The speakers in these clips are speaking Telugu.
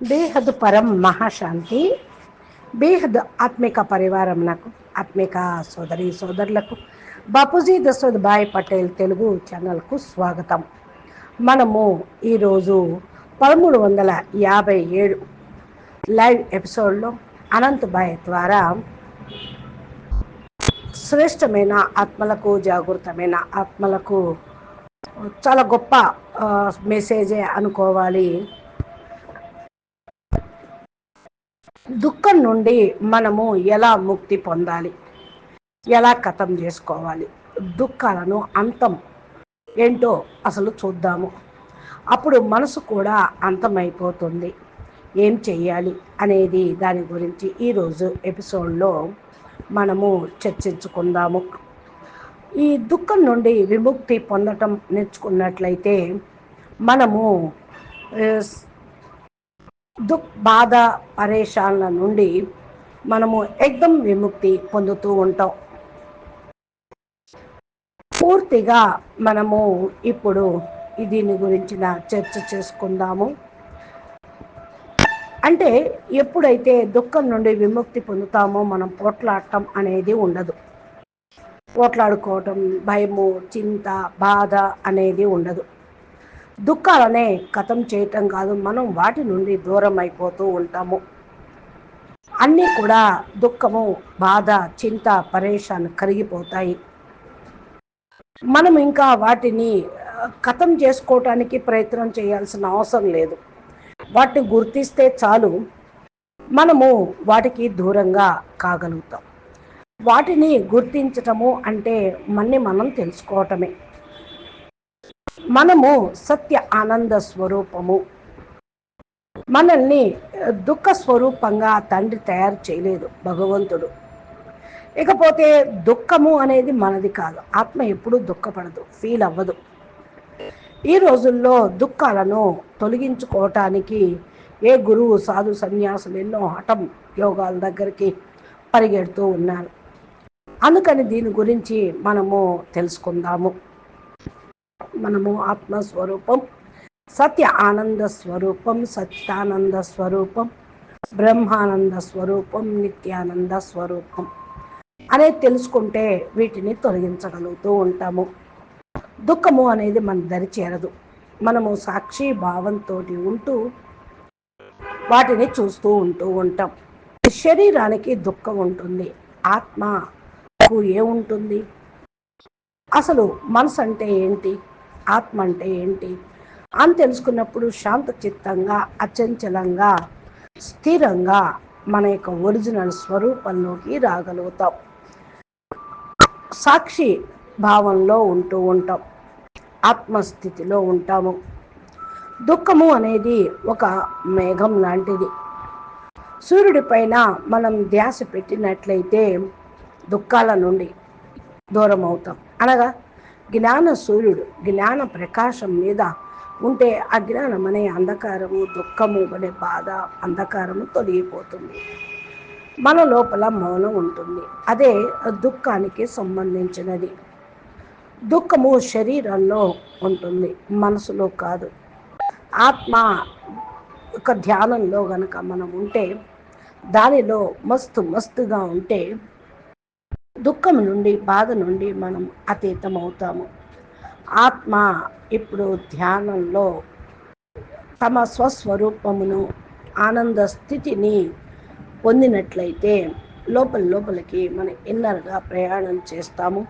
బేహద్ పరం మహాశాంతి బేహద్ ఆత్మిక పరివారం నాకు ఆత్మిక సోదరి సోదరులకు బాపూజీ దశరథ్ భాయ్ పటేల్ తెలుగు ఛానల్కు స్వాగతం. మనము ఈరోజు పదమూడు వందల యాభై ఏడు లైవ్ ఎపిసోడ్లో అనంతబాయ్ ద్వారా శ్రేష్టమైన ఆత్మలకు జాగృతమైన ఆత్మలకు చాలా గొప్ప మెసేజే అనుకోవాలి. దుఃఖం నుండి మనము ఎలా ముక్తి పొందాలి? ఎలా కథం చేసుకోవాలి? దుఃఖాలను అంతం ఏంటో అసలు చూద్దాము. అప్పుడు మనసు కూడా అంతమైపోతుంది. ఏం చెయ్యాలి అనేది దాని గురించి ఈరోజు ఎపిసోడ్లో మనము చర్చించుకుందాము. ఈ దుఃఖం నుండి విముక్తి పొందటం నేర్చుకున్నట్లయితే మనము దుఃఖ బాధ పరేషాన్ల నుండి మనము ఎగ్దం విముక్తి పొందుతూ ఉంటాం. పూర్తిగా మనము ఇప్పుడు దీని గురించిన చర్చ చేసుకుందాము. అంటే ఎప్పుడైతే దుఃఖం నుండి విముక్తి పొందుతామో మనం పోట్లాడటం అనేది ఉండదు. పోట్లాడుకోవటం భయము చింత బాధ అనేది ఉండదు. దుఃఖాలనే కథం చేయటం కాదు. మనం వాటి నుండి దూరం అయిపోతూ ఉంటాము. అన్నీ కూడా దుఃఖము బాధ చింత పరేషాన్ కరిగిపోతాయి. మనం ఇంకా వాటిని కథం చేసుకోవటానికి ప్రయత్నం చేయాల్సిన అవసరం లేదు. వాటిని గుర్తిస్తే చాలు. మనము వాటికి దూరంగా కాగలుగుతాం. వాటిని గుర్తించటము అంటే మన్ని మనం తెలుసుకోవటమే. మనము సత్య ఆనంద స్వరూపము. మనల్ని దుఃఖ స్వరూపంగా తండ్రి తయారు చేయలేదు భగవంతుడు. ఇకపోతే దుఃఖము అనేది మనది కాదు. ఆత్మ ఎప్పుడూ దుఃఖపడదు ఫీల్ అవ్వదు. ఈ రోజుల్లో దుఃఖాలను తొలగించుకోవటానికి ఏ గురువు సాధు సన్యాసులు ఎన్నో హఠం యోగాల దగ్గరికి పరిగెడుతూ ఉన్నారు. అందుకని దీని గురించి మనము తెలుసుకుందాము. మనము ఆత్మస్వరూపం. సత్య ఆనంద స్వరూపం సత్యానంద స్వరూపం బ్రహ్మానంద స్వరూపం నిత్యానంద స్వరూపం అనేది తెలుసుకుంటే వీటిని తొలగించగలుగుతూ ఉంటాము. దుఃఖము అనేది మన దరి చేరదు. మనము సాక్షి భావంతో ఉంటూ వాటిని చూస్తూ ఉంటూ ఉంటాం. శరీరానికి దుఃఖం ఉంటుంది. ఆత్మకు ఏముంటుంది అసలు మనసు అంటే ఏంటి? ఆత్మ అంటే ఏంటి? అని తెలుసుకున్నప్పుడు శాంత చిత్తంగా అచంచలంగా స్థిరంగా మన యొక్క ఒరిజినల్ స్వరూపంలోకి రాగలుగుతాం. సాక్షి భావంలో ఉంటూ ఉంటాం. ఆత్మస్థితిలో ఉంటాము. దుఃఖము అనేది ఒక మేఘం లాంటిది. సూర్యుడి పైన మనం ధ్యాస పెట్టినట్లయితే దుఃఖాల నుండి దూరం అవుతాం అనగా జ్ఞాన సూర్యుడు జ్ఞాన ప్రకాశం మీద ఉంటే అజ్ఞానం అనే అంధకారము దుఃఖము అనే బాధ అంధకారము తొలగిపోతుంది. మన లోపల మౌనం ఉంటుంది. అదే దుఃఖానికి సంబంధించినది. దుఃఖము శరీరంలో ఉంటుంది మనసులో కాదు. ఆత్మ ఒక ధ్యానంలో గనక మనం ఉంటే దానిలో మస్తు మస్తుగా ఉంటే దుఃఖం నుండి బాధ నుండి మనం అతీతం అవుతాము ఆత్మ ఇప్పుడు ధ్యానంలో తమ స్వస్వరూపమును ఆనంద స్థితిని పొందినట్లయితే లోపల లోపలికి మన ఇన్నర్గా ప్రయాణం చేస్తాము.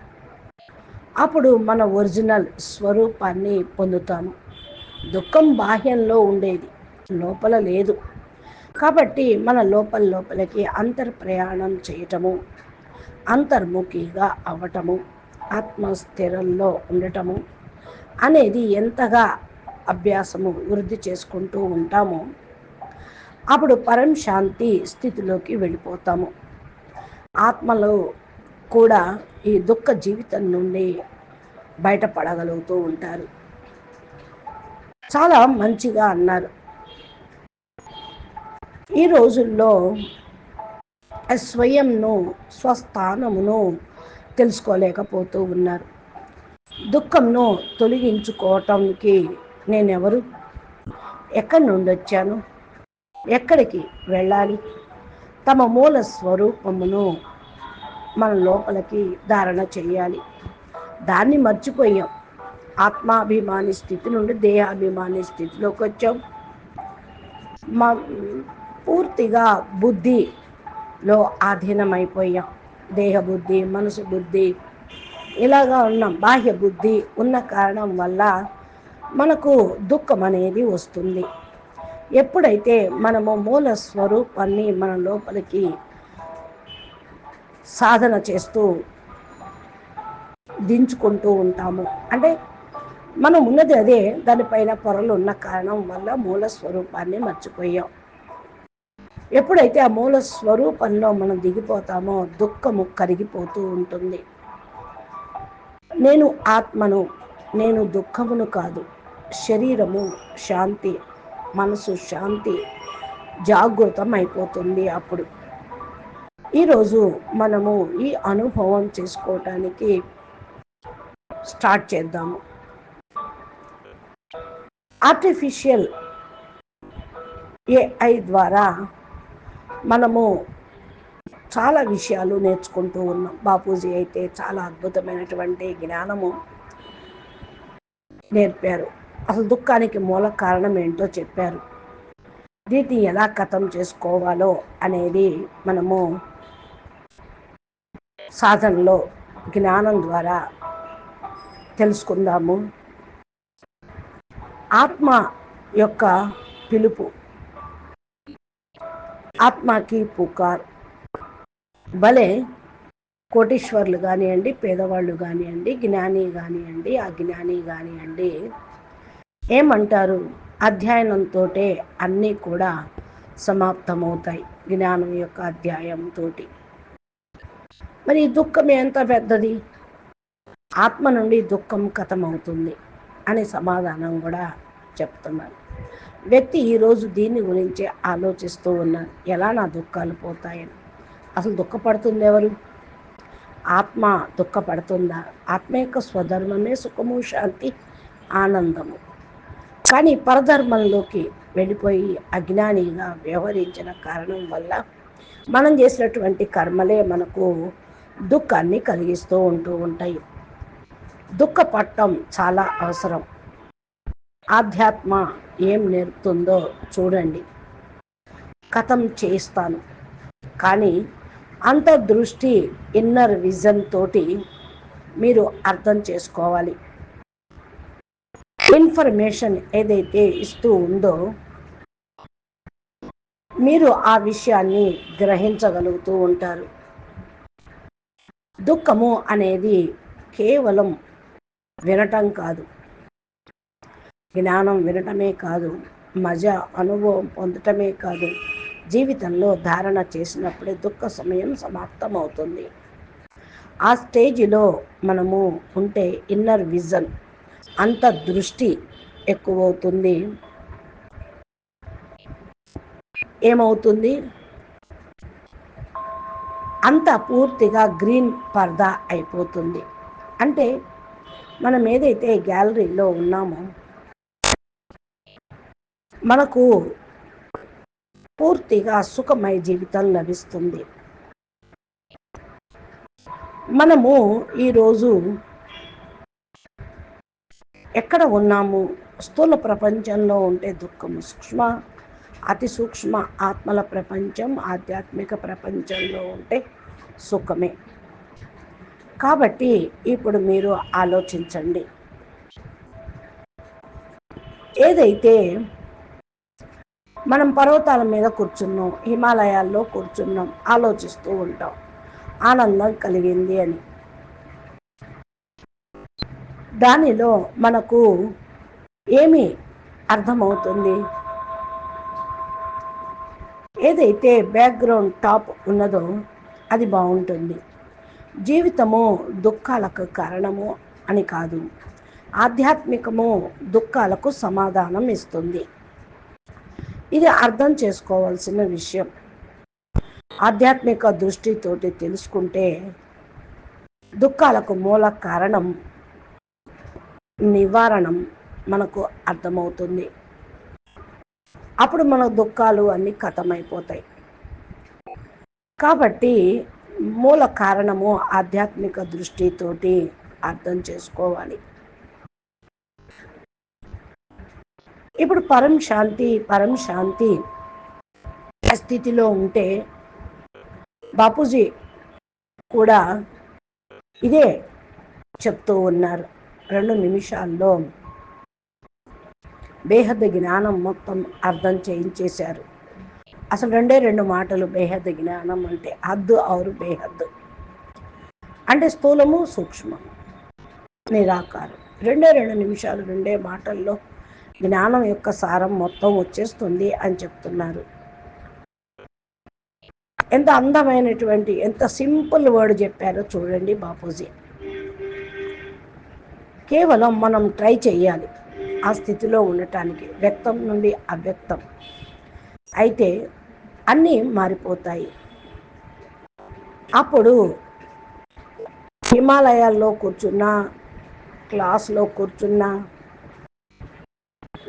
అప్పుడు మన ఒరిజినల్ స్వరూపాన్ని పొందుతాము. దుఃఖం బాహ్యంలో ఉండేది లోపల లేదు. కాబట్టి మన లోపల లోపలికి అంతర్ ప్రయాణం చేయటము అంతర్ముఖిగా అవ్వటము ఆత్మస్థిరంలో ఉండటము అనేది ఎంతగా అభ్యాసము వృద్ధి చేసుకుంటూ ఉంటామో అప్పుడు పరం శాంతి స్థితిలోకి వెళ్ళిపోతాము. ఆత్మలో కూడా ఈ దుఃఖ జీవితం నుండి బయటపడగలుగుతూ ఉంటారు. చాలా మంచిగా అన్నారు. ఈ రోజుల్లో స్వయంను స్వస్థానమును తెలుసుకోలేకపోతూ ఉన్నారు. దుఃఖంను తొలగించుకోవటానికి నేనెవరు? ఎక్కడి నుండి వచ్చాను ఎక్కడికి వెళ్ళాలి? తమ మూల స్వరూపమును మన లోపలికి ధారణ చేయాలి. దాన్ని మర్చిపోయాం. ఆత్మాభిమాని స్థితి నుండి దేహాభిమాని స్థితిలోకి వచ్చాం మా పూర్తిగా బుద్ధి లో ఆధీనమైపోయాం. దేహ బుద్ధి మనసు బుద్ధి ఇలాగా ఉన్నాం. బాహ్య బుద్ధి ఉన్న కారణం వల్ల మనకు దుఃఖం అనేది వస్తుంది. ఎప్పుడైతే మనము మూల స్వరూపాన్ని మన లోపలికి సాధన చేస్తూ దించుకుంటూ ఉంటాము. అంటే మనం ఉన్నది అదే దానిపైన పొరలు ఉన్న కారణం వల్ల మూల స్వరూపాన్ని మర్చిపోయాం. ఎప్పుడైతే ఆ మూల స్వరూపంలో మనం దిగిపోతామో దుఃఖము కరిగిపోతూ ఉంటుంది. నేను ఆత్మను నేను దుఃఖమును కాదు శరీరము శాంతి మనసు శాంతి జాగృతం అయిపోతుంది అప్పుడు. ఈరోజు మనము ఈ అనుభవం చేసుకోవటానికి స్టార్ట్ చేద్దాము. ఆర్టిఫిషియల్ ఏఐ ద్వారా మనము చాలా విషయాలు నేర్చుకుంటూ ఉన్నాం. బాపూజీ అయితే చాలా అద్భుతమైనటువంటి జ్ఞానము నేర్పారు. అసలు దుఃఖానికి మూల కారణం ఏంటో చెప్పారు. దీన్ని ఎలా కథం చేసుకోవాలో అనేది మనము సాధనలో జ్ఞానం ద్వారా తెలుసుకుందాము. ఆత్మ యొక్క పిలుపు ఆత్మకి పుకార్. భలే కోటీశ్వర్లు కానివ్వండి పేదవాళ్ళు కానివ్వండి జ్ఞాని కానివ్వండి అజ్ఞాని కానివ్వండి. ఏమంటారు? అధ్యయనంతో అన్నీ కూడా సమాప్తమవుతాయి జ్ఞానం యొక్క అధ్యాయంతో మరి దుఃఖం ఎంత పెద్దది? ఆత్మ నుండి దుఃఖం కథమవుతుంది అనే సమాధానం కూడా చెప్తున్నారు. వ్యక్తి ఈరోజు దీని గురించి ఆలోచిస్తూ ఉన్నారు ఎలా నా దుఃఖాలు పోతాయని? అసలు దుఃఖపడుతుంది ఎవరు? ఆత్మ దుఃఖపడుతుందా? ఆత్మ యొక్క స్వధర్మమే సుఖము శాంతి ఆనందము. కానీ పరధర్మంలోకి వెళ్ళిపోయి అజ్ఞానిగా వ్యవహరించిన కారణం వల్ల మనం చేసినటువంటి కర్మలే మనకు దుఃఖాన్ని కలిగిస్తూ ఉంటూ ఉంటాయి. దుఃఖపట్టం చాలా అవసరం. ఆధ్యాత్మ ఏం నేర్పుతుందో చూడండి. కథం చేస్తాను కానీ అంతర్దృష్టి ఇన్నర్ విజన్ తోటి మీరు అర్థం చేసుకోవాలి. ఇన్ఫర్మేషన్ ఏదైతే ఇస్తూ ఉందో మీరు ఆ విషయాన్ని గ్రహించగలుగుతూ ఉంటారు. దుఃఖము అనేది కేవలం వినటం కాదు. జ్ఞానం వినటమే కాదు మజా అనుభవం పొందటమే కాదు. జీవితంలో ధారణ చేసినప్పుడే దుఃఖ సమయం సమాప్తమవుతుంది. ఆ స్టేజిలో మనము ఉంటే ఇన్నర్ విజన్ అంత దృష్టి ఎక్కువవుతుంది. ఏమవుతుంది? అంత పూర్తిగా గ్రీన్ పర్దా అయిపోతుంది. అంటే మనం ఏదైతే గ్యాలరీలో ఉన్నామో మనకు పూర్తిగా సుఖమయ జీవితం లభిస్తుంది. మనము ఈరోజు ఎక్కడ ఉన్నాము? స్థూల ప్రపంచంలో ఉంటే దుఃఖము సూక్ష్మ అతి సూక్ష్మ ఆత్మల ప్రపంచం ఆధ్యాత్మిక ప్రపంచంలో ఉంటే సుఖమే. కాబట్టి ఇప్పుడు మీరు ఆలోచించండి. ఏదైతే మనం పర్వతాల మీద కూర్చున్నాం హిమాలయాల్లో కూర్చున్నాం ఆలోచిస్తూ ఉంటాం. ఆనందం కలిగింది అని. దానిలో మనకు ఏమి అర్థమవుతుంది? ఏదైతే బ్యాక్గ్రౌండ్ టాప్ ఉన్నదో అది బాగుంటుంది. జీవితము దుఃఖాలకు కారణము అని కాదు. ఆధ్యాత్మికము దుఃఖాలకు సమాధానం ఇస్తుంది. ఇది అర్థం చేసుకోవాల్సిన విషయం. ఆధ్యాత్మిక దృష్టితోటి తెలుసుకుంటే దుఃఖాలకు మూల కారణం నివారణం మనకు అర్థమవుతుంది. అప్పుడు మన దుఃఖాలు అన్నీ కథమైపోతాయి. కాబట్టి మూల కారణము ఆధ్యాత్మిక దృష్టితోటి అర్థం చేసుకోవాలి. ఇప్పుడు పరం శాంతి పరం శాంతి స్థితిలో ఉంటే బాపూజీ కూడా ఇదే చెప్తూ ఉన్నారు. రెండు నిమిషాల్లో బేహద్ద జ్ఞానం మొత్తం అర్థం చేయించేశారు. అసలు రెండే రెండు మాటలు బేహద్ద జ్ఞానం అంటే హద్దు ఆరు బేహద్దు. అంటే స్థూలము సూక్ష్మము నిరాకారం. రెండే రెండు నిమిషాలు రెండే మాటల్లో జ్ఞానం యొక్క సారం మొత్తం వచ్చేస్తుంది అని చెప్తున్నారు. ఎంత అందమైనటువంటి ఎంత సింపుల్ వర్డ్ చెప్పారో చూడండి బాపూజీ. కేవలం మనం ట్రై చేయాలి ఆ స్థితిలో ఉండటానికి వ్యక్తం నుండి అవ్యక్తం. అయితే అన్నీ మారిపోతాయి. అప్పుడు హిమాలయాల్లో కూర్చున్నా క్లాస్లో కూర్చున్నా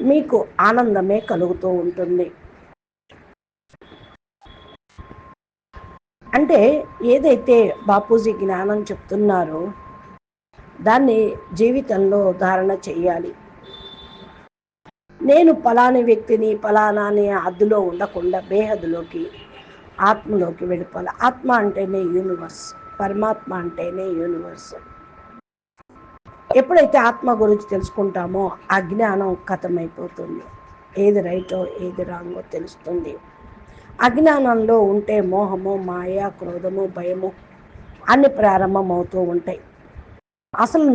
మీకు ఆనందమే కలుగుతూ ఉంటుంది. అంటే ఏదైతే బాపూజీ జ్ఞానం చెప్తున్నారో దాన్ని జీవితంలో ధారణ చేయాలి నేను పలాని వ్యక్తిని పలానాని అద్దులో ఉండకుండా బేహద్లోకి ఆత్మలోకి వెళ్ళిపోవాలి. ఆత్మ అంటేనే యూనివర్స్ పరమాత్మ అంటేనే యూనివర్స్ ఎప్పుడైతే ఆత్మ గురించి తెలుసుకుంటామో ఆ జ్ఞానం కథమైపోతుంది. ఏది రైటో ఏది రాంగో తెలుస్తుంది. అజ్ఞానంలో ఉంటే మోహము మాయ క్రోధము భయము అన్ని ప్రారంభమవుతూ ఉంటాయి. అసలు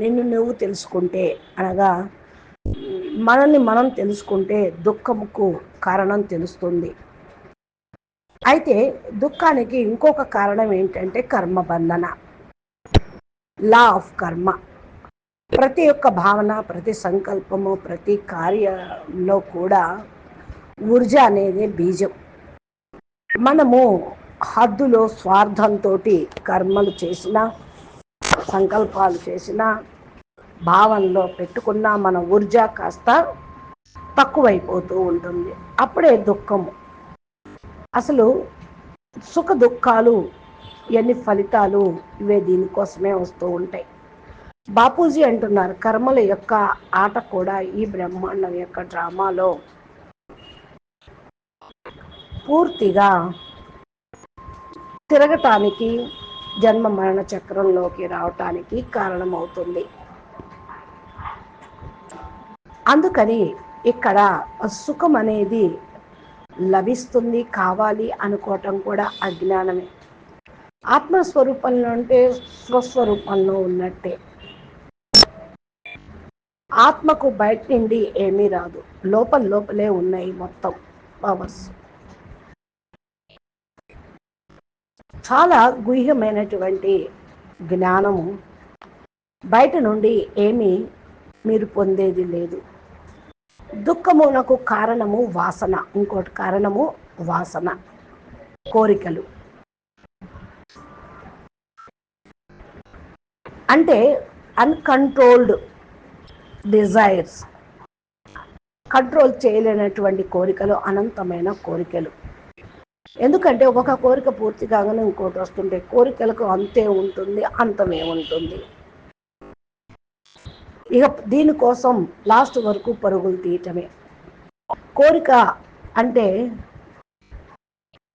నిన్ను నువ్వు తెలుసుకుంటే అనగా మనల్ని మనం తెలుసుకుంటే దుఃఖముకు కారణం తెలుస్తుంది. అయితే దుఃఖానికి ఇంకొక కారణం ఏంటంటే కర్మబంధన. లా ఆఫ్ కర్మ ప్రతి ఒక్క భావన ప్రతి సంకల్పము ప్రతి కార్యంలో కూడా ఊర్జ అనేది బీజం. మనము హద్దులో స్వార్థంతో కర్మలు చేసిన సంకల్పాలు చేసిన భావనలో పెట్టుకున్న మన ఊర్జ కాస్త తక్కువైపోతూ ఉంటుంది. అప్పుడే దుఃఖము అసలు సుఖ దుఃఖాలు ఎన్ని ఫలితాలు ఇవే దీనికోసమే వస్తూ ఉంటాయి. బాపూజీ అంటున్నారు కర్మల యొక్క ఆట కూడా ఈ బ్రహ్మాండం యొక్క డ్రామాలో. పూర్తిగా తిరగటానికి జన్మ మరణ చక్రంలోకి రావటానికి కారణమవుతుంది. అందుకని ఇక్కడ సుఖం అనేది లభిస్తుంది కావాలి అనుకోవటం కూడా అజ్ఞానమే. ఆత్మస్వరూపంలో అంటే స్వస్వరూపంలో ఉన్నట్టే. ఆత్మకు బయట నుండి ఏమీ రాదు. లోపల లోపలే ఉన్నాయి మొత్తం పవర్స్ చాలా గుహ్యమైనటువంటి జ్ఞానము బయట నుండి ఏమీ మీరు పొందేది లేదు. దుఃఖమునకు కారణము వాసన. ఇంకోటి కారణము వాసన కోరికలు. అంటే అన్కంట్రోల్డ్ డిజైర్స్ కంట్రోల్ చేయలేనటువంటి కోరికలు అనంతమైన కోరికలు. ఎందుకంటే ఒక కోరిక పూర్తి కాగానే ఇంకోటి వస్తుంటే కోరికలకు అంతే ఉంటుంది అంతమే ఉంటుంది. ఇక దీనికోసం లాస్ట్ వరకు పరుగులు తీయటమే. కోరిక అంటే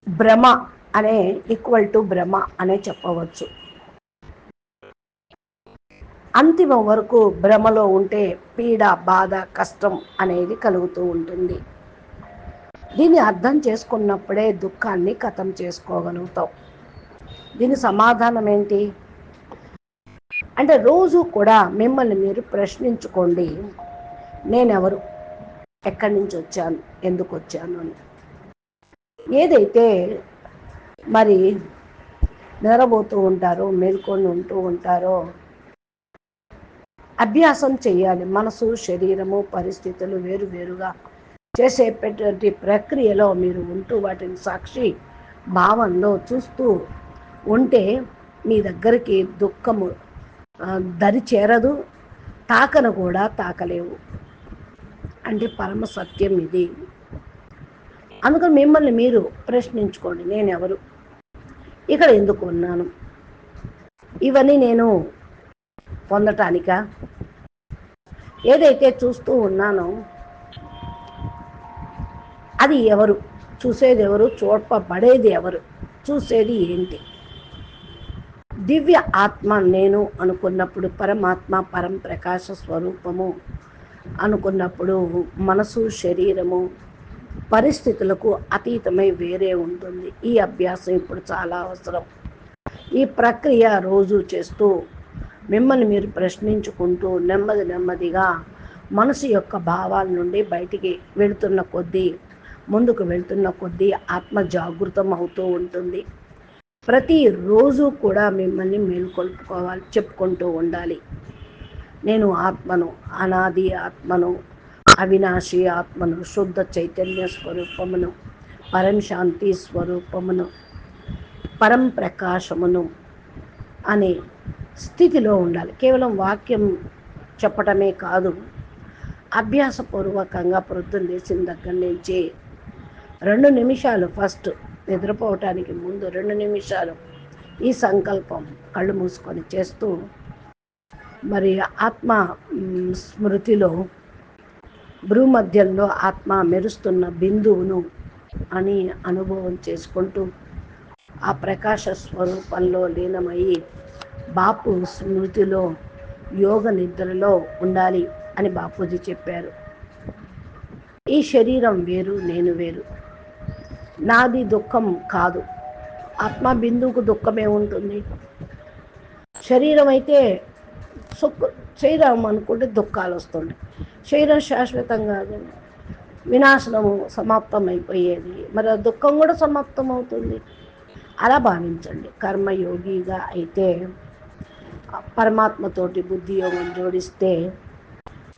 భ్రమ అనే ఈక్వల్ టు భ్రమ అనే చెప్పవచ్చు. అంతిమ వరకు భ్రమలో ఉంటే పీడ బాధ కష్టం అనేది కలుగుతూ ఉంటుంది. దీన్ని అర్థం చేసుకున్నప్పుడే దుఃఖాన్ని కథం చేసుకోగలుగుతాం. దీని సమాధానం ఏంటి? అంటే రోజు కూడా మిమ్మల్ని మీరు ప్రశ్నించుకోండి. నేనెవరు? ఎక్కడి నుంచి వచ్చాను? ఎందుకు వచ్చాను అని. ఏదైతే మరి నిద్రపోతూ ఉంటారో మేల్కొని ఉంటూ ఉంటారో అభ్యాసం చేయాలి. మనసు శరీరము పరిస్థితులు వేరువేరుగా చేసేటువంటి ప్రక్రియలో మీరు ఉంటూ వాటిని సాక్షి భావంలో చూస్తూ ఉంటే మీ దగ్గరికి దుఃఖము దరి చేరదు తాకను కూడా తాకలేవు. అంటే పరమ సత్యం ఇది. అందుకని మిమ్మల్ని మీరు ప్రశ్నించుకోండి. నేను ఎవరు ఇక్కడ ఎందుకు ఉన్నాను? ఇవన్నీ నేను పొందటానికా? ఏదైతే చూస్తూ ఉన్నానో అది ఎవరు? చూసేది ఎవరు? చూడపబడేది ఎవరు? చూసేది ఏంటి? దివ్య ఆత్మ నేను అనుకున్నప్పుడు పరమాత్మ పరం ప్రకాశ స్వరూపము అనుకున్నప్పుడు మనసు శరీరము పరిస్థితులకు అతీతమై వేరే ఉంటుంది. ఈ అభ్యాసం ఇప్పుడు చాలా అవసరం. ఈ ప్రక్రియ రోజు చేస్తూ మిమ్మల్ని మీరు ప్రశ్నించుకుంటూ నెమ్మది నెమ్మదిగా మనసు యొక్క భావాల నుండి బయటికి వెళుతున్న కొద్దీ ముందుకు వెళ్తున్న కొద్దీ ఆత్మ జాగృతం అవుతూ ఉంటుంది. ప్రతిరోజు కూడా మిమ్మల్ని మేల్కొల్పుకోవాలి చెప్పుకుంటూ ఉండాలి. నేను ఆత్మను అనాది ఆత్మను అవినాశి ఆత్మను శుద్ధ చైతన్య స్వరూపమును పరం శాంతి స్వరూపమును పరం ప్రకాశమును అనే స్థితిలో ఉండాలి. కేవలం వాక్యం చెప్పటమే కాదు అభ్యాసపూర్వకంగా పొద్దున్న లేచిన దగ్గర నుంచి రెండు నిమిషాలు ఫస్ట్ నిద్రపోవటానికి ముందు రెండు నిమిషాలు ఈ సంకల్పం కళ్ళు మూసుకొని చేస్తూ మరి ఆత్మ స్మృతిలో భూమధ్యంలో ఆత్మ మెరుస్తున్న బిందువును అని అనుభవం చేసుకుంటూ ఆ ప్రకాశ స్వరూపంలో లీనమయ్యి బాపు స్మృతిలో యోగ నిద్రలో ఉండాలి అని బాపూజీ చెప్పారు. ఈ శరీరం వేరు నేను వేరు. నాది దుఃఖం కాదు. ఆత్మ బిందువుకు దుఃఖమే ఉంటుంది. శరీరం అయితే సుఖ శరీరం అనుకుంటే దుఃఖాలు వస్తుండే శరీరం శాశ్వతం కాదు. వినాశనము సమాప్తం అయిపోయేది మరి ఆ దుఃఖం కూడా సమాప్తం అవుతుంది అలా భావించండి. కర్మయోగిగా అయితే పరమాత్మతోటి బుద్ధి యోగం జోడిస్తే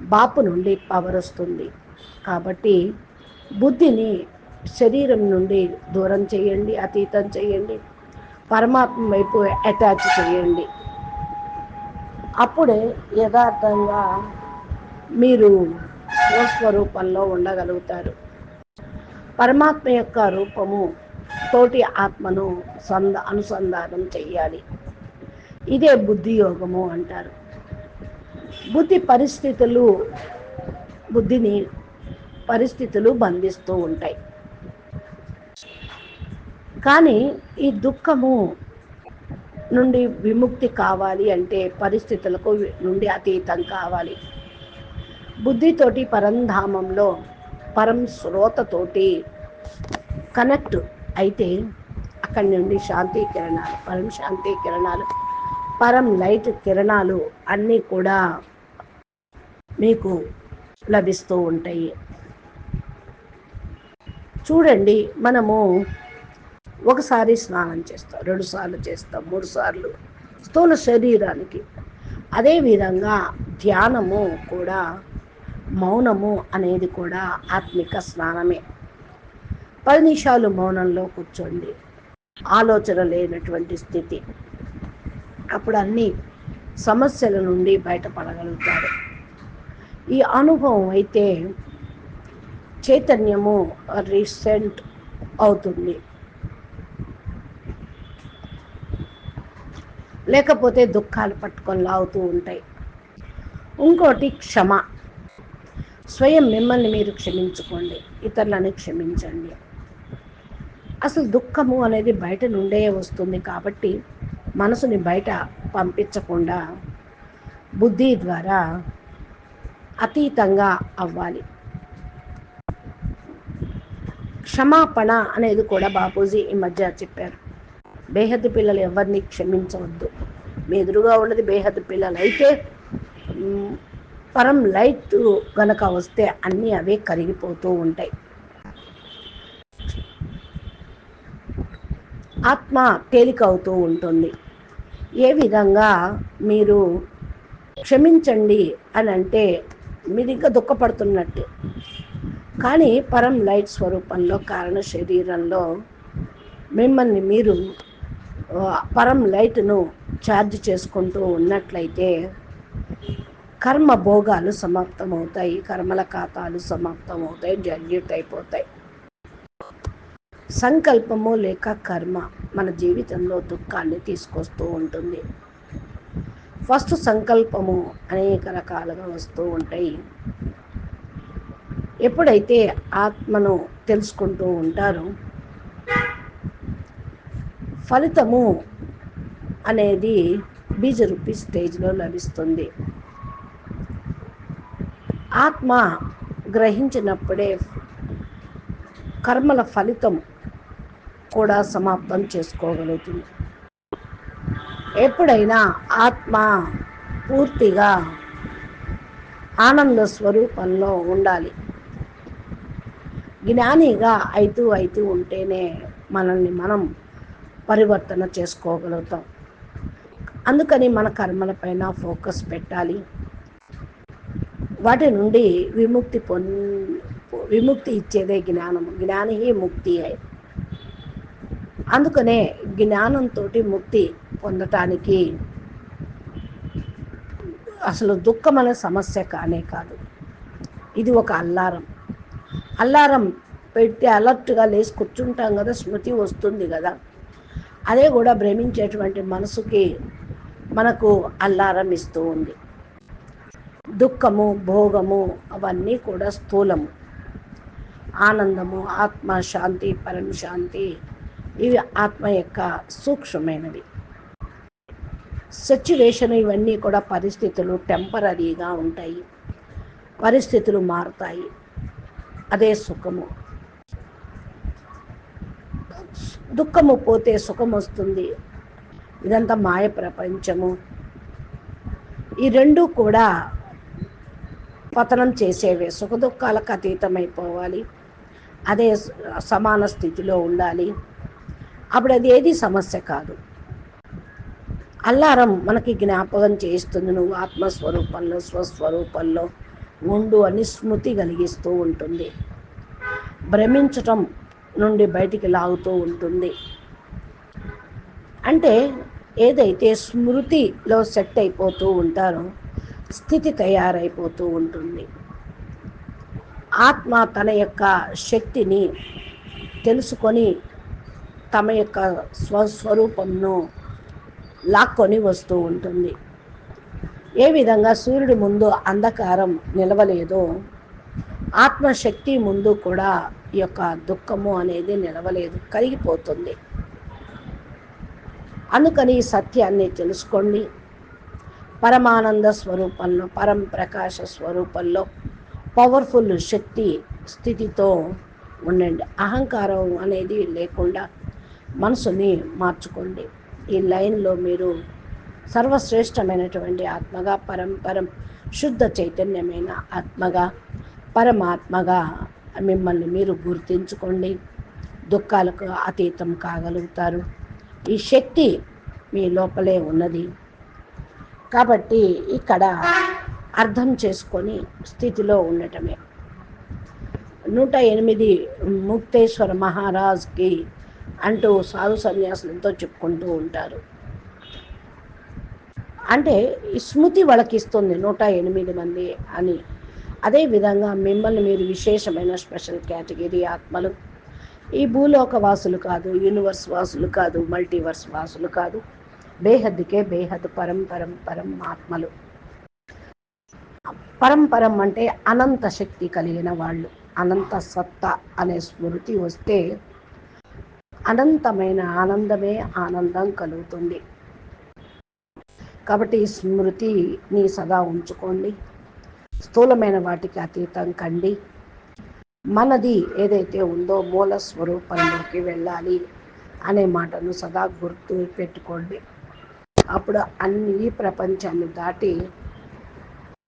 బాపు నుండి పవర్ వస్తుంది. కాబట్టి బుద్ధిని శరీరం నుండి దూరం చేయండి అతీతం చేయండి పరమాత్మ వైపు అటాచ్ చేయండి. అప్పుడే యథార్థంగా మీరు స్వస్వరూపంలో ఉండగలుగుతారు. పరమాత్మ యొక్క రూపము తోటి ఆత్మను సంద అనుసంధానం చెయ్యాలి ఇదే బుద్ధి యోగము అంటారు. బుద్ధి పరిస్థితులు బుద్ధిని పరిస్థితులు బంధిస్తూ ఉంటాయి. కానీ ఈ దుఃఖము నుండి విముక్తి కావాలి అంటే పరిస్థితులకు నుండి అతీతం కావాలి. బుద్ధితోటి పరంధామంలో పరం శ్రోతతోటి కనెక్ట్ అయితే అక్కడి నుండి శాంతి కిరణాలు పరం శాంతి కిరణాలు పరం లైట్ కిరణాలు అన్నీ కూడా మీకు లభిస్తూ ఉంటాయి. చూడండి మనము ఒకసారి స్నానం చేస్తాం రెండు సార్లు చేస్తాం మూడు సార్లు. స్థూల శరీరానికి. అదేవిధంగా ధ్యానము కూడా మౌనము అనేది కూడా ఆత్మిక స్నానమే. పది నిమిషాలు మౌనంలో కూర్చోండి. ఆలోచన లేనటువంటి స్థితి. అప్పుడు అన్ని సమస్యల నుండి బయటపడగలుగుతారు. ఈ అనుభవం అయితే చైతన్యము రీసెంట్ అవుతుంది. లేకపోతే దుఃఖాలు పట్టుకొని లాగుతూ ఉంటాయి. ఇంకోటి క్షమ. స్వయం మిమ్మల్ని మీరు క్షమించుకోండి. ఇతరులని క్షమించండి. అసలు దుఃఖము అనేది బయట నుండే వస్తుంది కాబట్టి మనసుని బయట పంపించకుండా బుద్ధి ద్వారా అతీతంగా అవ్వాలి. క్షమాపణ అనేది కూడా బాపూజీ ఈ మధ్య చెప్పారు. బేహద్దు పిల్లలు ఎవరిని క్షమించవద్దు. మీ ఎదురుగా ఉన్నది బేహద్దు పిల్లలు అయితే పరం లైట్ గనక వస్తే అన్నీ అవే కరిగిపోతూ ఉంటాయి. ఆత్మ తేలిక అవుతూ ఉంటుంది. ఏ విధంగా మీరు క్షమించండి అని అంటే మీరు ఇంకా దుఃఖపడుతున్నట్టు. కానీ పరం లైట్ స్వరూపంలో కారణ శరీరంలో మిమ్మల్ని మీరు పరం లైట్ను ఛార్జ్ చేసుకుంటూ ఉన్నట్లయితే కర్మ భోగాలు సమాప్తమవుతాయి కర్మల ఖాతాలు సమాప్తమవుతాయి జడ్జిట్ అయిపోతాయి సంకల్పము లేక కర్మ మన జీవితంలో దుఃఖాన్ని తీసుకొస్తూ ఉంటుంది. ఫస్ట్ సంకల్పము అనేక రకాలుగా వస్తూ ఉంటాయి. ఎప్పుడైతే ఆత్మను తెలుసుకుంటూ ఉంటారో ఫలితము అనేది బీజరూపి స్టేజ్లో లభిస్తుంది. ఆత్మ గ్రహించినప్పుడే కర్మల ఫలితం కూడా సమాప్తం చేసుకోగలుగుతుంది. ఎప్పుడైనా ఆత్మ పూర్తిగా ఆనంద స్వరూపంలో ఉండాలి. జ్ఞానిగా అయితూ అయితూ ఉంటేనే మనల్ని మనం పరివర్తన చేసుకోగలుగుతాం. అందుకని మన కర్మలపైన ఫోకస్ పెట్టాలి. వాటి నుండి విముక్తి పొంది విముక్తి ఇచ్చేదే జ్ఞానం జ్ఞాని ముక్తి అయి అందుకనే జ్ఞానంతో ముక్తి పొందటానికి అసలు దుఃఖం అనే సమస్య కానే కాదు. ఇది ఒక అల్లారం. అల్లారం పెట్టి అలర్ట్గా లేచి కూర్చుంటాం కదా స్మృతి వస్తుంది కదా. అదే కూడా భ్రమించేటువంటి మనసుకి మనకు అల్లారం ఇస్తూ ఉంది. దుఃఖము భోగము అవన్నీ కూడా స్థూలము. ఆనందము ఆత్మ శాంతి పరం శాంతి ఇవి ఆత్మ యొక్క సూక్ష్మమైనవి. సిచ్యువేషన్ ఇవన్నీ కూడా పరిస్థితులు టెంపరీగా ఉంటాయి. పరిస్థితులు మారుతాయి. అదే సుఖము. దుఃఖము పోతే సుఖం వస్తుంది. ఇదంతా మాయ ప్రపంచము. ఈ రెండు కూడా పతనం చేసేవే. సుఖ దుఃఖాలకు అతీతమైపోవాలి. అదే సమాన స్థితిలో ఉండాలి. అప్పుడు అది ఏది సమస్య కాదు. అల్లారం మనకి జ్ఞాపకం చేస్తుంది నువ్వు ఆత్మస్వరూపంలో స్వస్వరూపంలో ఉండు అని స్మృతి కలిగిస్తూ ఉంటుంది. భ్రమించటం నుండి బయటికి లాగుతూ ఉంటుంది. అంటే ఏదైతే స్మృతిలో సెట్ అయిపోతూ ఉంటారో స్థితి తయారైపోతూ ఉంటుంది. ఆత్మ తన యొక్క శక్తిని తెలుసుకొని తమ యొక్క స్వస్వరూపంను లాక్కొని వస్తూ ఉంటుంది. ఏ విధంగా సూర్యుడి ముందు అంధకారం నిలవలేదో ఆత్మశక్తి ముందు కూడా ఈ యొక్క దుఃఖము అనేది నిలవలేదు కరిగిపోతుంది. అందుకని ఈ సత్యాన్ని తెలుసుకోండి. పరమానంద స్వరూపంలో పరం ప్రకాశ స్వరూపంలో పవర్ఫుల్ శక్తి స్థితితో ఉండండి. అహంకారం అనేది లేకుండా మనసుని మార్చుకోండి. ఈ లైన్లో మీరు సర్వశ్రేష్టమైనటువంటి ఆత్మగా పరంపరం శుద్ధ చైతన్యమైన ఆత్మగా పరమాత్మగా మిమ్మల్ని మీరు గుర్తించుకోండి. దుఃఖాలకు అతీతం కాగలుగుతారు. ఈ శక్తి మీ లోపలే ఉన్నది. కాబట్టి ఇక్కడ అర్థం చేసుకొని స్థితిలో ఉండటమే. నూట ఎనిమిది ముక్తేశ్వర మహారాజ్కి అంటూ సాధు సన్యాసులతో చెప్పుకుంటూ ఉంటారు. అంటే ఈ స్మృతి వాళ్ళకి ఇస్తుంది నూట ఎనిమిది మంది అని. అదేవిధంగా మిమ్మల్ని మీరు విశేషమైన స్పెషల్ కేటగిరీ ఆత్మలు. ఈ భూలోక వాసులు కాదు యూనివర్స్ వాసులు కాదు మల్టీవర్స్ వాసులు కాదు. బేహద్దుకే బేహద్ పరం పరం పరం ఆత్మలు. పరంపరం అంటే అనంత శక్తి కలిగిన వాళ్ళు అనంత సత్తా అనే స్మృతి వస్తే అనంతమైన ఆనందమే ఆనందం కలుగుతుంది. కాబట్టి స్మృతి స్మృతిని సదా ఉంచుకోండి. స్థూలమైన వాటికి అతీతం కండి. మనది ఏదైతే ఉందో మూల స్వరూపంలోకి వెళ్ళాలి అనే మాటను సదా గుర్తు పెట్టుకోండి. అప్పుడు అన్ని ప్రపంచాన్ని దాటి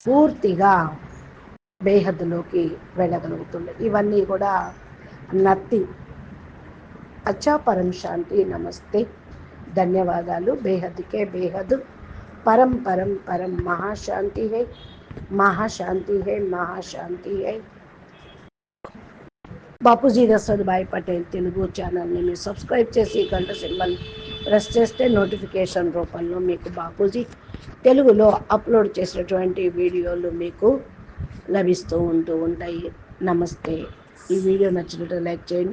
పూర్తిగా బేహద్దులోకి వెళ్ళగలుగుతుంది. ఇవన్నీ కూడా నత్తి అచ్చా పరం శాంతి నమస్తే. ధన్యవాదాలు. బేహద్కే బేహద్ పరం పరం పరం. మహాశాంతి high. మహాశాంతి high. మహాశాంతి high. Bapuji Dashrath Patel Telugu ఛానల్ని మీరు సబ్స్క్రైబ్ చేసి గంట సింబల్ ప్రెస్ చేస్తే నోటిఫికేషన్ రూపంలో మీకు బాపూజీ తెలుగులో అప్లోడ్ చేసినటువంటి వీడియోలు మీకు లభిస్తూ ఉంటూ ఉంటాయి. నమస్తే. ఈ వీడియో నచ్చినట్టు లైక్ చేయండి.